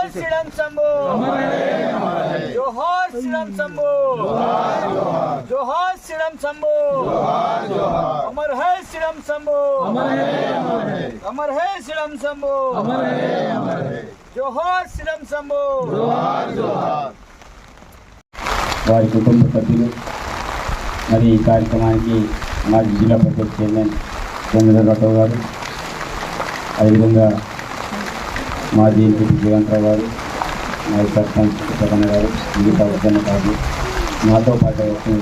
జోహార్ శ్రీరామ్ శంభు జోహార్ శ్రీరామ్ శంభు జోహార్ శ్రీరామ్ శంభు అమర్ హై శ్రీరామ్ శంభు అమర్ హై శ్రీరామ్ శంభు జోహార్ శ్రీరామ్ శంభు వారి కుటుంబ సభ్యులు మరి ఈ కార్యక్రమానికి మాజీ జిల్లా పరిషత్ చైర్మన్ చంద్రరావు గారు అదేవిధంగా మా ఎంపీ జీవంతరావు గారు మా సర్పంచ్ జగన్ గారు మిగతా ఉద్యమకారులు నాతో పాటు వచ్చిన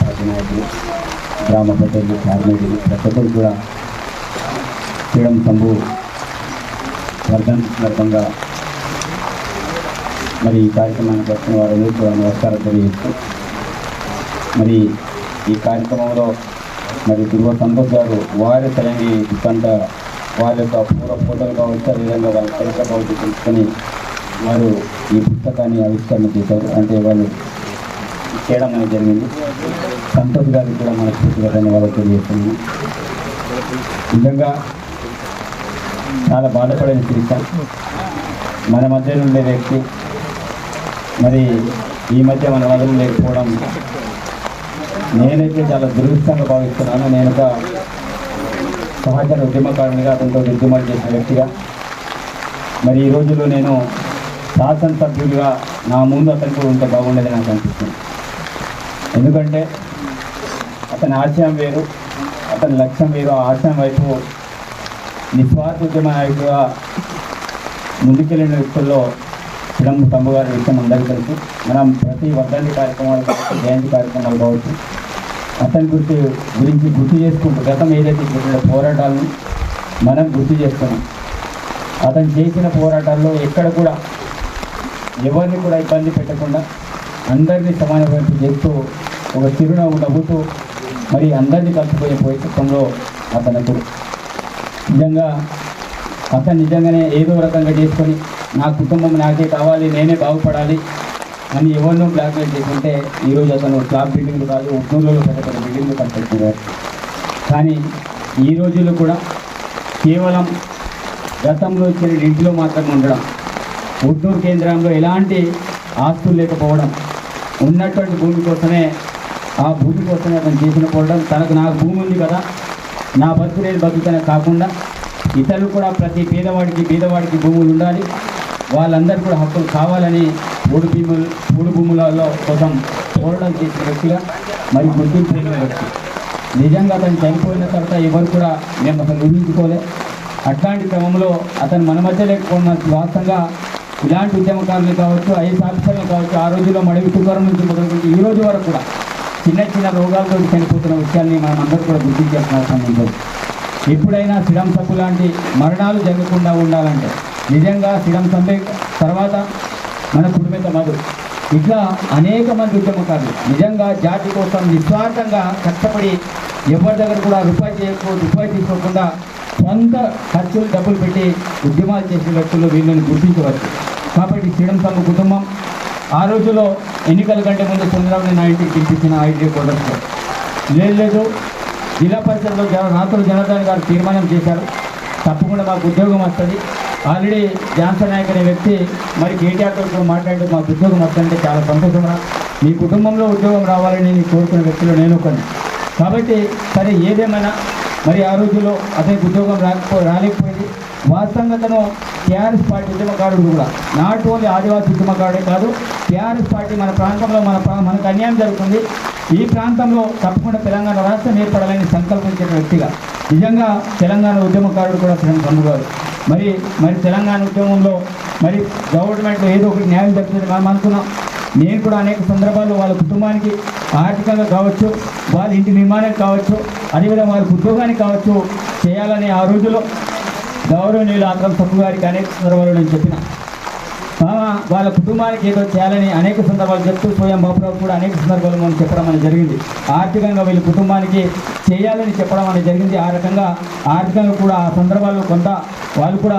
పార్టీ గ్రామ ప్రజలు కార్మికులు ప్రతి ఒక్కరు కూడా శ్రీరం తంబు వర్ధన్ సందర్భంగా మరి ఈ కార్యక్రమానికి వచ్చిన వారందరికీ కూడా నమస్కారం తెలియజేస్తూ మరి ఈ కార్యక్రమంలో మరి దుర్వ సంతోష్ గారు వారి తరంగి కొంత వారి యొక్క పూర్వ ఫోటోలు కావచ్చు అదేవిధంగా వాళ్ళ చరిత్ర కావచ్చు తెలుసుకొని వారు ఈ పుస్తకాన్ని ఆవిష్కరణ చేశారు. అంటే వాళ్ళు చేయడం అనేది జరిగింది. సంతోష్ గారికి కూడా మన పూర్తిగా ధన్యవాదాలు తెలియజేస్తున్నాము నిజంగా చాలా బాధపడే తెలుసా మన మధ్య ఉండే వ్యక్తి మరి ఈ మధ్య మన వదలు లేకపోవడం నేనైతే చాలా దురదృష్టంగా భావిస్తున్నాను. నేను ఒక సహచర ఉద్యమకారునిగా అతనితో ఉద్యమాలు చేసిన వ్యక్తిగా. మరి ఈ రోజుల్లో నేను శాసనసభ్యుడిగా నా ముందు అతను కూడా ఉంటే బాగుండేది నాకు అనిపిస్తుంది. ఎందుకంటే అతని ఆశయం వేరు అతని లక్ష్యం వేరు. ఆ ఆశయం వైపు నిస్వార్థ ఉద్యమ నాయకుడిగా ముందుకెళ్ళిన వ్యక్తుల్లో చిడం తమ్ము గారి విషయం అందరికీ తెలుసు. మనం ప్రతి వర్ధంతి కార్యక్రమాలు కావచ్చు జయంతి కార్యక్రమాలు కావచ్చు అతని గురించి గురించి గుర్తు చేసుకుంటూ గతం ఏదైతే జరిగిన పోరాటాలను మనం గుర్తు చేస్తున్నాం అతను చేసిన పోరాటాల్లో ఎక్కడ కూడా ఎవరిని కూడా ఇబ్బంది పెట్టకుండా అందరినీ సమాన వైపు చేస్తూ ఒక చిరునవ్వు నవ్వుతూ మరి అందరినీ కలుపుకునే పోయేటంలో అతనకు నిజంగా అతను నిజంగానే ఏదో రకంగా చేసుకొని నా కుటుంబం నాకే కావాలి నేనే బాగుపడాలి అని ఎవరినో బ్లాక్మెయిల్ చేసుకుంటే ఈరోజు అతను క్లాబ్ బిల్డింగ్లు కాదు ఉద్యోగులలో పెద్ద పెద్ద బిల్డింగ్లు కనిపెడుతున్నారు కానీ ఈ రోజుల్లో కూడా కేవలం గతంలో ఇచ్చిన ఇంటిలో మాత్రమే ఉండడం ఉద్దూరు కేంద్రంలో ఎలాంటి ఆస్తులు లేకపోవడం ఉన్నటువంటి భూమి కోసమే ఆ భూమి కోసమే అతను చేసిన పోవడం తనకు నాకు భూమి ఉంది కదా నా బతుకు నేను బతుకుతానే కాకుండా ఇతరులు కూడా ప్రతి పేదవాడికి పేదవాడికి భూములు ఉండాలి వాళ్ళందరూ కూడా హక్కులు కావాలని మూడు భీములు మూడు భూములలో కోసం పోరాటం చేసిన వ్యక్తిగా మరి గుర్తింపు పొందిన వ్యక్తి. నిజంగా అతను చనిపోయిన తర్వాత ఎవరు కూడా మేము అసలు ఊహించుకోలే. అట్లాంటి క్రమంలో అతను మన మధ్య లేకపోయిన వాస్తవంగా ఇలాంటి ఉద్యమకారులు కావచ్చు ఐఎస్ ఆఫీసర్లు కావచ్చు ఆ రోజుల్లో మడి తుకారం నుంచి మొదలుపెట్టి ఈ రోజు వరకు కూడా చిన్న చిన్న రోగాలతో చనిపోతున్న విషయాన్ని మనం అందరూ కూడా గుర్తించాల్సిన అవసరం ఉంటుంది ఎప్పుడైనా సిడం సబ్బు లాంటి మరణాలు జరగకుండా ఉండాలంటే నిజంగా సిడం సబ్బే తర్వాత మన కుటుంబ మధు ఇట్లా అనేక మంది ఉద్యమకారులు నిజంగా జాతి కోసం నిస్వార్థంగా కష్టపడి ఎవరి దగ్గర కూడా రూపాయి చేయకూడదు రూపాయి తీసుకోకుండా సొంత ఖర్చులు డబ్బులు పెట్టి ఉద్యమాలు చేసే వ్యక్తులు వీళ్ళని గుర్తించవచ్చు. కాబట్టి శ్రీడం సమ్మ కుటుంబం ఆ రోజులో ఎన్నికల కంటే ముందు చంద్రబాబు నాయుడికి పిలిపించిన ఐటీ కోటర్స్లో లేదు లేదు. జిల్లా పరిషత్లో జన రాత్రులు జనార్దన్ గారు తీర్మానం చేశారు. తప్పకుండా మాకు ఉద్యోగం వస్తుంది. ఆల్రెడీ జాన్సన్ నాయక్ అనే వ్యక్తి మరి కేటీఆర్తో మాట్లాడి మాకు ఉద్యోగం వస్తుందంటే చాలా సంతోషంగా మీ కుటుంబంలో ఉద్యోగం రావాలని నేను కోరుకున్న వ్యక్తులు నేను ఒకని. కాబట్టి సరే ఏదేమైనా మరి ఆ రోజుల్లో అతనికి ఉద్యోగం రాకపో రాలేకపోయింది. వాస్తవంగా తను టీఆర్ఎస్ పార్టీ ఉద్యమకారుడు కూడా. నాట్ ఓన్లీ ఆదివాసీ ఉద్యమకారుడే కాదు టీఆర్ఎస్ పార్టీ మన ప్రాంతంలో మన ప్రా- మనకు అన్యాయం జరుగుతుంది. ఈ ప్రాంతంలో తప్పకుండా తెలంగాణ రాష్ట్రం ఏర్పడాలని సంకల్పించిన వ్యక్తిగా. నిజంగా తెలంగాణ ఉద్యమకారుడు కూడా శ్రీరామ్ గారు మరి మరి తెలంగాణ ఉద్యమంలో మరి గవర్నమెంట్ ఏదో ఒకటి న్యాయం జరుగుతుంది మనం అనుకున్నాం. నేను కూడా అనేక సందర్భాల్లో వాళ్ళ కుటుంబానికి ఆర్థికంగా కావచ్చు వాళ్ళ ఇంటి నిర్మాణం కావచ్చు అదేవిధంగా వాళ్ళ ఉద్యోగానికి కావచ్చు చేయాలని ఆ రోజుల్లో గౌరవనీయులు ఆక్రమ్ తప్పు గారికి అనేక సందర్భాల్లో నేను చెప్పిన. వాళ్ళ కుటుంబానికి ఏదో చేయాలని అనేక సందర్భాలు చెప్తూ స్వయం బాబురావు కూడా అనేక సందర్భాలు మనం చెప్పడం అనేది జరిగింది. ఆర్థికంగా వీళ్ళ కుటుంబానికి చేయాలని చెప్పడం అనేది జరిగింది. ఆ రకంగా ఆర్థికంగా కూడా ఆ సందర్భాల్లో కొంత వాళ్ళు కూడా